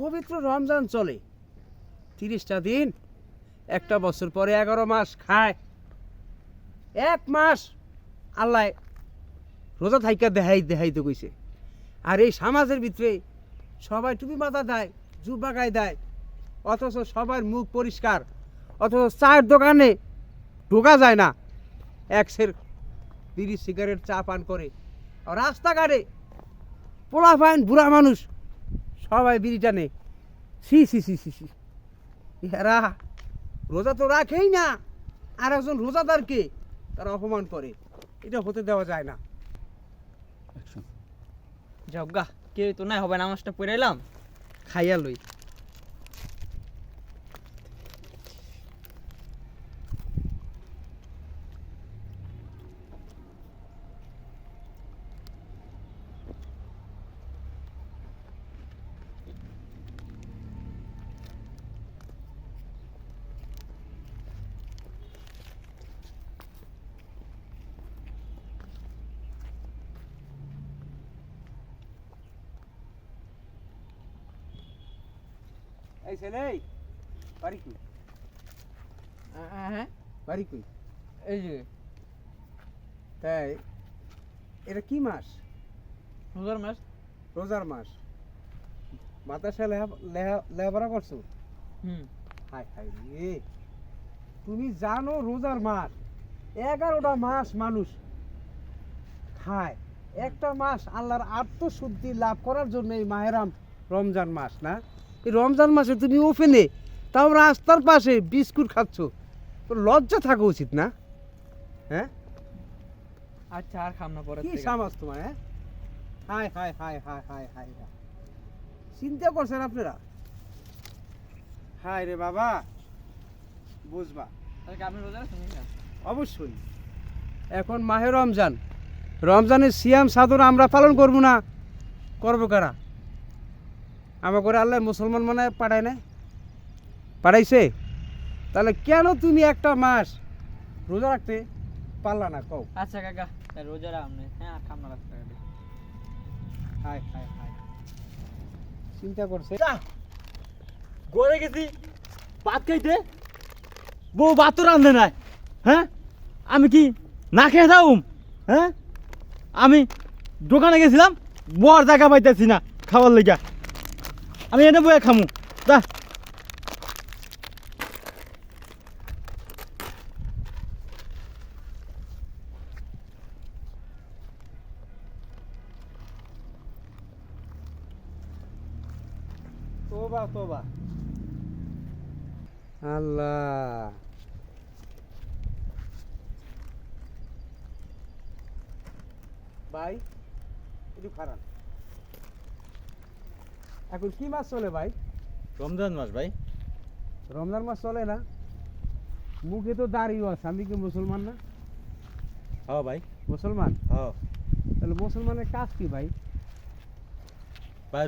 পবিত্র রমজান চলে। তিরিশটা দিন, একটা বছর পরে এগারো মাস খায়। এক মাস আল্লাহ রোজা থাইকা দেখাই দেখাইতে কইছে। আর এই সমাজের ভিতরে সবাই টুপি মাথা দেয়, জুব্বা গায়ে দেয়, অথচ সবার মুখ পরিষ্কার, অথচ চায়ের দোকানে ঢোকা যায় না। এক সের বিড়ি, সিগারেট, চা পান করে। রাস্তাঘাটে পোলা ফাইন বুড়া মানুষ সবাই বিড়িটা নে। সি সি সি সি সি এরা রোজা তো রাখেই না। আর একজন রোজাদারকে তারা অপমান করে। এটা হতে দেওয়া যায় না। যজ্ঞা কেউ তো নাই হবে নামাজটা পড়ে এলাম। খাইয়া লই। এই ছেলে বাড়ি কই? হ্যাঁ বাড়ি কই? এই যে। তাই এটা কি মাস? হাজার মাস। রোজার মাস। করছ? হুম। হাই হাই রে। তুমি জানো রোজার মাস। এগারোটা মাস মানুষ খায়। একটা মাস আল্লাহর আত্মশুদ্ধি লাভ করার জন্য এই মাহেরাম রমজান মাস না? রমজান মাসে তুমি ওপেনে তাও রাস্তার পাশে বিস্কুট খাচ্ছ। তো লজ্জা থাকা উচিত না? হ্যাঁ? আচ্ছা আর খাম না পরে কি সামাজ তোমার হ্যাঁ? হাই হাই হাই হাই হাই হাই চিন্তা করছেন আপনারা? হাই রে বাবা বুঝবা? অবশ্যই। এখন মাহে রমজান। রমজানের সিয়াম সাধন আমরা পালন করব না। করব কারা? আমার করে আল্লাহ মুসলমান মানে পাঠায় না পাঠাইছে? তাহলে কেন তুমি একটা মাস রোজা রাখতে পারলা না? কও। আচ্ছা কাকা রোজা রাখলাম না হ্যাঁ আর খাম না রাস্তাঘাটে হাই হাই হাই চিন্তা করছে। গড়ে গেছি ভাত খাইতে। বউ ভাত তো রান্ধে নাই হ্যাঁ? আমি কি না খেয়ে থাকুম হ্যাঁ? আমি দোকানে গেছিলাম বর জায়গা পাইতেছি না খাবার লেগা। আমি এনে বয়ে খামু। দা তোবা তোবা। আল্লাহ। ভাই একটু খারাপ এখন কি মাস চলে ভাই? রমজান মাস ভাই। রমজান মাস চলে না? মুখে তো দাঁড়িয়ে আছে আমি কি মুসলমান না? হ্যাঁ ভাই। মুসলমান? হ্যাঁ। তাহলে মুসলমানের কাজ কি ভাই? ভাই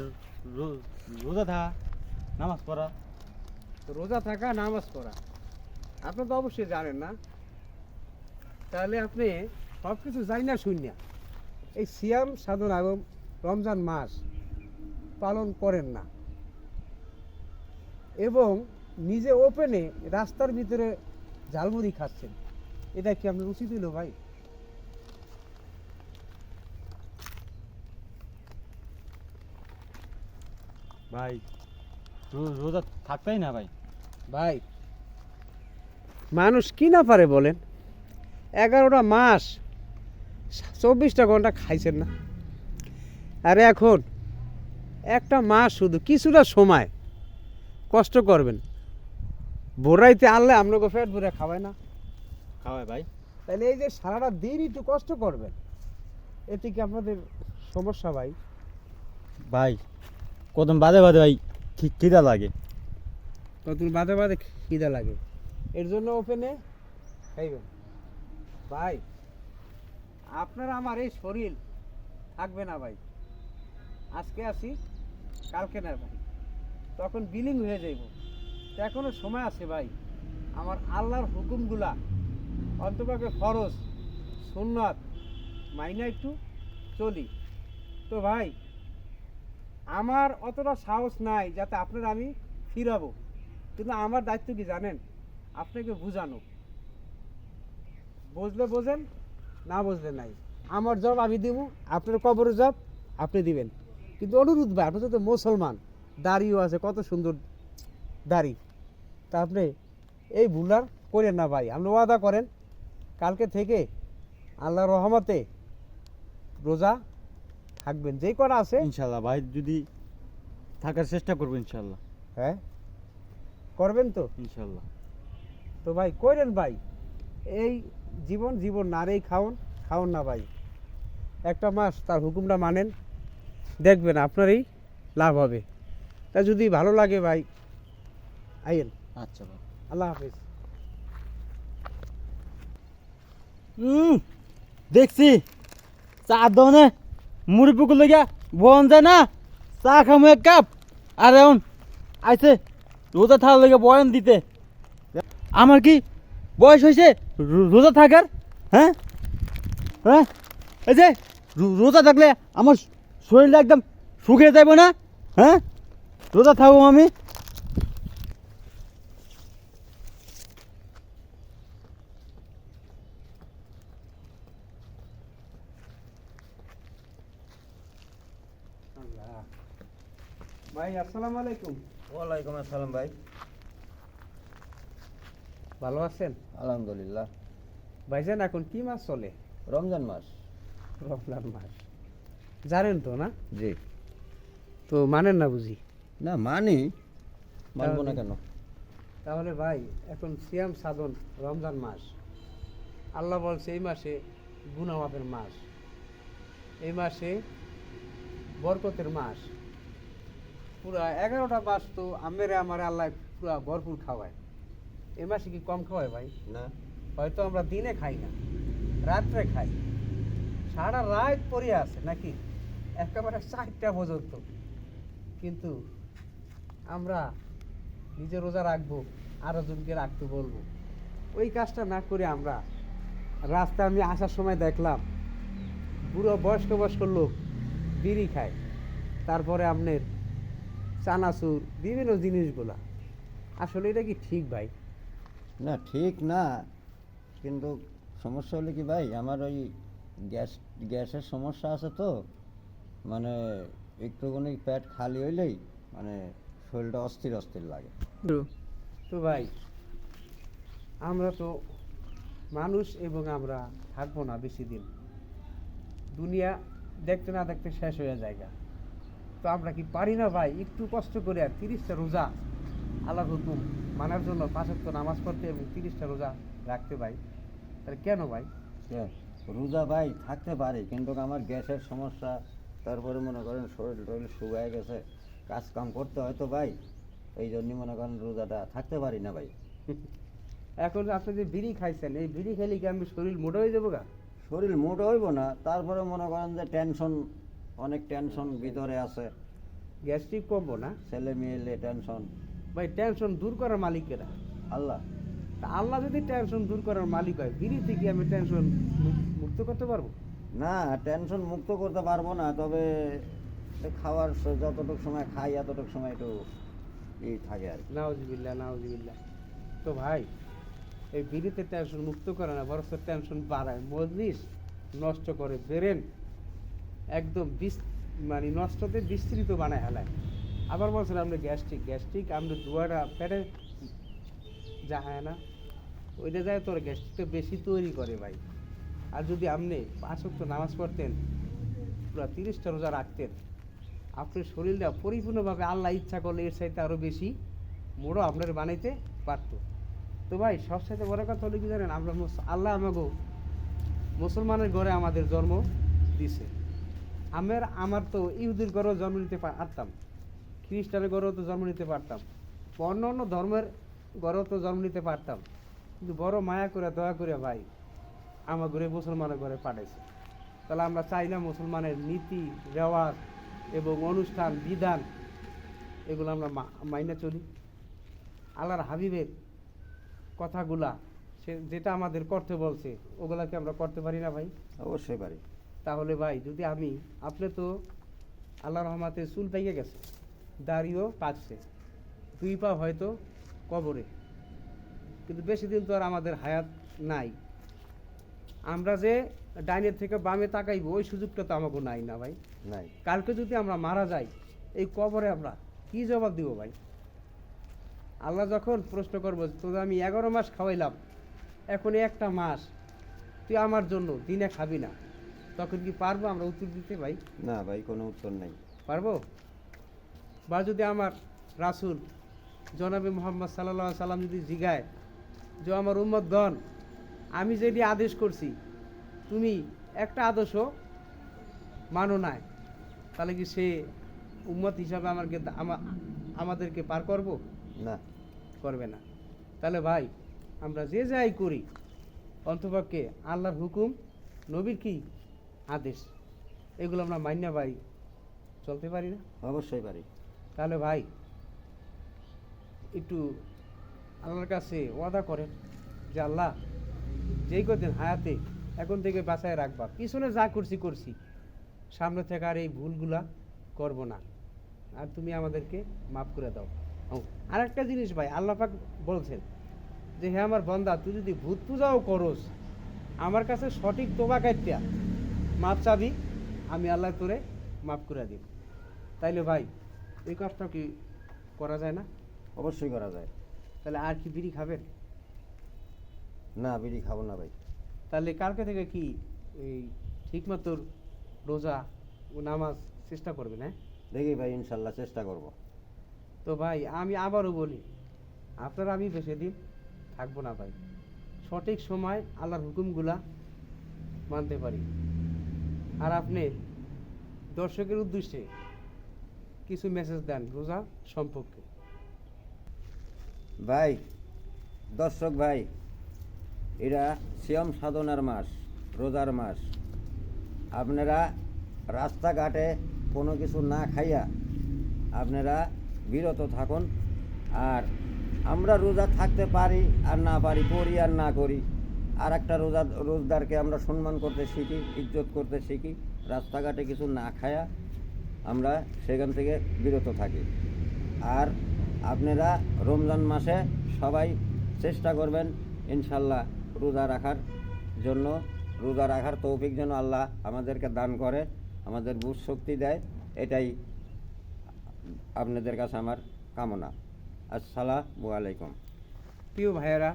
রোজা থাকা নামাজ পড়া। তো রোজা থাকা নামাজ পড়া। আপনি তো অবশ্যই জানেন না। তাহলে আপনি সব কিছু জানি না শূন্য। এই সিয়াম সাধনা এবং রমজান মাস পালন করেন না। এবং নিজে ওপেনে রাস্তার ভিতরে ঝালমুড়ি খাচ্ছেন। এটা কি আপনার উচিত হলো ভাই? ভাই রোজা থাকতেই না ভাই। ভাই মানুষ কি না পারে বলেন? এগারোটা মাস চব্বিশটা ঘণ্টা খাইছেন না। আরে এখন একটা মাস শুধু কিছুটা সময়। কষ্ট করবেন। ভোরাইতে আনলে আপনাকে ফেট ভরে খাওয়ায় না। খাওয়াই ভাই। তাহলে এই যে সারাটা দিন একটু কষ্ট করবেন। এতে কি আপনাদের সমস্যা ভাই? ভাই কদম বাদে বাদে ভাই ঠিক খিদা লাগে? কতদিন বাদে বাদে খিদা লাগে। এর জন্য ওপেনে খাইবেন। ভাই আপনার আমার এই শরীর থাকবে না ভাই। আজকে আসি। কালকে না ভাই। তখন বিলিং হয়ে যাইব। এখনও সময় আছে ভাই। আমার আল্লাহর হুকুমগুলা অন্তপাকে ফরজ, সুন্নত মাইনা একটু চলি। তো ভাই, আমার অতটা সাহস নাই যাতে আপনার আমি ফিরাবো। কিন্তু আমার দায়িত্ব কি জানেন? আপনাকে বোঝানো। বুঝলে বোঝেন, না বুঝলে নাই। আমার জব আমি দিব, আপনার কবরের জব আপনি দিবেন। কিন্তু অনুরোধ ভাই আপনি তো মুসলমান দাড়িও আছে কত সুন্দর দাড়ি। তা আপনি এই ভুল আর করেন না ভাই আপনি ওয়াদা করেন কালকে থেকে আল্লাহ রহমতে রোজা থাকবেন। যেই কটা আছে ইনশাল্লাহ ভাই যদি থাকার চেষ্টা করব ইনশাল্লাহ। হ্যাঁ? করবেন তো? ইনশাল্লাহ। তো ভাই কইরেন ভাই এই জীবন জীবন নারেই খাওন খাওন না ভাই। একটা মাস তার হুকুমটা মানেন দেখবেন আপনারই লাভ হবে। তা যদি ভালো লাগে ভাই আইয়েন। আচ্ছা ভাই। আল্লাহ হাফিজ। হুম দেখছি। চা দনে মুড়ি পুকুর লেগে বন যায় না। চা খামু এক কাপ। আর এখন আইছে। রোজা থাকার লেগে বয়ান দিতে। আমার কি বয়স হয়েছে? রোজা থাকার? হ্যাঁ? হ্যাঁ? এই যে রোজা থাকলে আমার শরীরটা একদম শুকিয়ে যাবে না? হ্যাঁ? রোজা থাকব আমি। ভাই আসসালামু আলাইকুম। ওয়ালাইকুম আসসালাম ভাই। ভালো আছেন? আলহামদুলিল্লাহ। ভাইজান এখন কি মাস চলে? রমজান মাস। রমজান মাস। জানেন তো না? জি। তো মানেন না বুঝি? না মানি। মানবো না কেন? তাহলে ভাই এখন সিয়াম সাধন রমজান মাস। আল্লাহ বলছে এই মাসে গুনামাপের মাস। এই মাসে বরকতের মাস। পুরা এগারোটা মাস তো আমেরে আমার আল্লাহ পুরা ভরপুর খাওয়ায়। এই মাসে কি কম খাওয়ায় ভাই? না। হয়তো আমরা দিনে খাই না রাত্রে খাই। সারা রাত পরে আছে নাকি? একেবারে চারটা পর্যন্ত। কিন্তু আমরা নিজে রোজা রাখব আরও জনকে রাখতে বলব। ওই কাজটা না করে আমরা রাস্তায় আমি আসার সময় দেখলাম, বুড়ো বয়স্ক বয়স্ক লোক বিড়ি খায়। তারপরে আপনার চানাচুর, বিভিন্ন জিনিসগুলা। আসলে এটা কি ঠিক ভাই? না, ঠিক না। কিন্তু সমস্যা হলো কি ভাই, আমার ওই গ্যাস, গ্যাসের সমস্যা আছে তো। মানে একটুখানি পেট খালি হইলেই মানে শরীরটা অস্থির অস্থির লাগে। তো ভাই আমরা তো মানুষ এবং আমরা থাকব না বেশি দিন। দুনিয়া দেখতে না দেখতে শেষ হয়ে জায়গা তো আমরা কি পারি না ভাই? একটু কষ্ট করে আর তিরিশটা রোজা আল্লাহ হুকুম মানার জন্য পাঁচক্ত নামাজ পড়তে এবং তিরিশটা রোজা রাখতে ভাই। তাহলে কেন ভাই? হ্যাঁ, রোজা ভাই থাকতে পারে কিন্তু আমার গ্যাসের সমস্যা তারপরে মনে করেন শরীর টরীর শুকায় গেছে কাজ কাম করতে হয় তো ভাই এই জন্যই মনে করেন রোজাটা থাকতে পারি না ভাই। এখন আপনি যে বিড়ি খাইছেন এই বিড়ি খেলে কি আমি শরীর মোটা হয়ে যাব গা? শরীর মোটা হইব না তারপরে মনে করেন যে টেনশন অনেক টেনশন ভিতরে আছে। গ্যাস্ট্রিক কমবো না? ছেলে মেয়েলে টেনশন ভাই টেনশন দূর করার মালিকেরা। আল্লাহ। তা আল্লাহ যদি টেনশন দূর করার মালিক হয় বিড়ি থেকে আমি টেনশন মুক্ত করতে পারব? না টেনশন মুক্ত করতে পারব না, তবে খাওয়ার যতটুকু সময় খাই, এতটুকু সময় একটু ই থাকে আর কি। নাওজিবিল্লা নাওজিবিল্লা তো ভাই, এই বিড়িতে টেনশন মুক্ত করে না বরং টেনশন বাড়ায়। মজলিস নষ্ট করে বেরেন, একদম বিস মানে নষ্টতে বিস্তৃত বানায় হেলায়। আবার বলছেন আপনি গ্যাস্ট্রিক গ্যাস্ট্রিক, আপনি দুয়াটা পেটে যা হয় না, ওইটা যায় তোর গ্যাস্ট্রিকটা বেশি তৈরি করে ভাই। আর যদি আপনি পাঁচ ওয়াক্ত নামাজ পড়তেন, পুরো তিরিশটা রোজা রাখতেন, আপনার শরীরটা পরিপূর্ণভাবে আল্লাহ ইচ্ছা করলে এর চাইতে আরও বেশি মোড়ো আপনার বানাইতে পারতো। তো ভাই সবসাথে বড় কথা হলো কি জানেন? আমরা আল্লাহ আমাকে মুসলমানের ঘরে আমাদের জন্ম দিছে। আমার আমার তো ইহুদির ঘরেও জন্ম নিতে পারতাম। খ্রিস্টানের ঘরেও তো জন্ম নিতে পারতাম। অন্য অন্য ধর্মের ঘরেও তো জন্ম নিতে পারতাম। কিন্তু বড় মায়া করে দয়া করে ভাই আমার ঘরে মুসলমানের ঘরে পাঠাইছে। তাহলে আমরা চাই না মুসলমানের নীতি রেওয়াজ এবং অনুষ্ঠান বিধান এগুলো আমরা মাইনা চলি। আল্লাহর হাবিবের কথাগুলা সে যেটা আমাদের করতে বলছে ওগুলাকে আমরা করতে পারি না ভাই? অবশ্যই পারি। তাহলে ভাই যদি আমি আপনি তো আল্লাহ রহমাতে চুল পেকে গেছে দাড়িও পাকছে দুই পা হয়তো কবরে। কিন্তু বেশি দিন তো আর আমাদের হায়াত নাই। আমরা যে ডাইনের থেকে বামে তাকাইবো ওই সুযোগটা তো আমাকে নাই না ভাই। নাই। কালকে যদি আমরা মারা যাই এই কবরে আমরা কি জবাব দিব ভাই? আল্লাহ যখন প্রশ্ন করব তোদের আমি এগারো মাস খাওয়াইলাম এখন একটা মাস তুই আমার জন্য দিনে খাবি না। তখন কি পারব আমরা উত্তর দিতে ভাই? না ভাই কোনো উত্তর নাই। পারব? বা যদি আমার রাসুল জনাবে মোহাম্মদ সাল্লাহ সাল্লাম যদি জিগায় যে আমার উম্মতগণ আমি যেটি আদেশ করছি তুমি একটা আদর্শ মানো নাই তাহলে কি সে উম্মত হিসাবে আমাকে আমাদেরকে পার করব? না। করবে না। তাহলে ভাই আমরা যে যাই করি অন্তপক্ষে আল্লাহর হুকুম নবীর কি আদেশ? এগুলো আমরা মান্য ভাই চলতে পারি না? অবশ্যই পারি। তাহলে ভাই একটু আল্লাহর কাছে ওয়াদা করেন যে আল্লাহ যেই কদিন হায়াতে এখন থেকে বাঁচায় রাখবা। পিছনে যা করছি করছি। সামনে থেকে আর এই ভুলগুলা করব না। আর তুমি আমাদেরকে মাফ করে দাও। ও, আরেকটা জিনিস ভাই আল্লাহ পাক বলছেন যে হ্যাঁ আমার বন্দা তুই যদি ভূত পূজাও করস আমার কাছে সঠিক তোবা কাটটা মাপ চাবি আমি আল্লাহ তোরে মাফ করে দিব তাইলে ভাই এই কাজটা কি করা যায় না? অবশ্যই করা যায়। তাহলে আর কি বিড়ি খাবেন? না বিড়ি খাব না ভাই। তাহলে কালকে থেকে কি এই ঠিকমতো রোজা ও নামাজ চেষ্টা করবেন হ্যাঁ? দেখি ভাই ইনশাল্লাহ চেষ্টা করব। তো ভাই আমি আবারও বলি আপনারা আমি বেশি দিন থাকব না ভাই। সঠিক সময় আল্লাহর হুকুমগুলা মানতে পারি। আর আপনি দর্শকের উদ্দেশ্যে কিছু মেসেজ দেন রোজা সম্পর্কে। ভাই দর্শক ভাই এরা সিয়ম সাধনার মাস, রোজার মাস। আপনারা রাস্তাঘাটে কোনো কিছু না খাইয়া আপনারা বিরত থাকুন। আর আমরা রোজা থাকতে পারি আর না পারি, করি আর না করি আর একটা রোজা, রোজদারকে আমরা সম্মান করতে শিখি, ইজ্জত করতে শিখি, রাস্তাঘাটে কিছু না খায়া আমরা সেখান থেকে বিরত থাকি। আর আপনারা রমজান মাসে সবাই চেষ্টা করবেন, ইনশাল্লাহ রোজা রাখার জন্য, রোজা রাখার তৌফিক যেন আল্লাহ আমাদেরকে দান করে, আমাদের বুঝ শক্তি দেয়, এটাই আপনাদের কাছে আমার কামনা। আসসালামু আলাইকুম। প্রিয় ভাইয়েরা,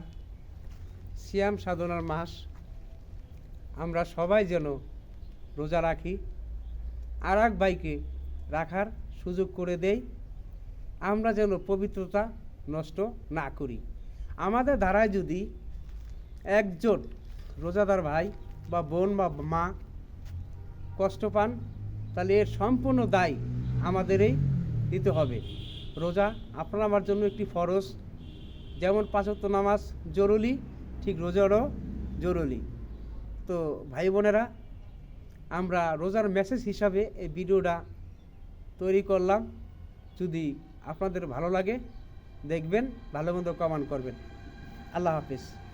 সিয়াম সাধনার মাস, আমরা সবাই যেন রোজা রাখি, আর এক ভাইকে রাখার সুযোগ করে দেই, আমরা যেন পবিত্রতা নষ্ট না করি। আমাদের ধারায় যদি একজন রোজাদার ভাই বা বোন বা মা কষ্ট পান, তাহলে এর সম্পূর্ণ দায় আমাদেরই দিতে হবে। রোজা আপনার আমার জন্য একটি ফরজ। যেমন পাঁচত্ব নামাজ জরুরি, ঠিক রোজারও জরুরি। তো ভাই বোনেরা, আমরা রোজার মেসেজ হিসাবে এই ভিডিওটা তৈরি করলাম। যদি আপনাদের ভালো লাগে, দেখবেন, ভালো মন্দ কমান করবেন। আল্লাহ হাফিজ।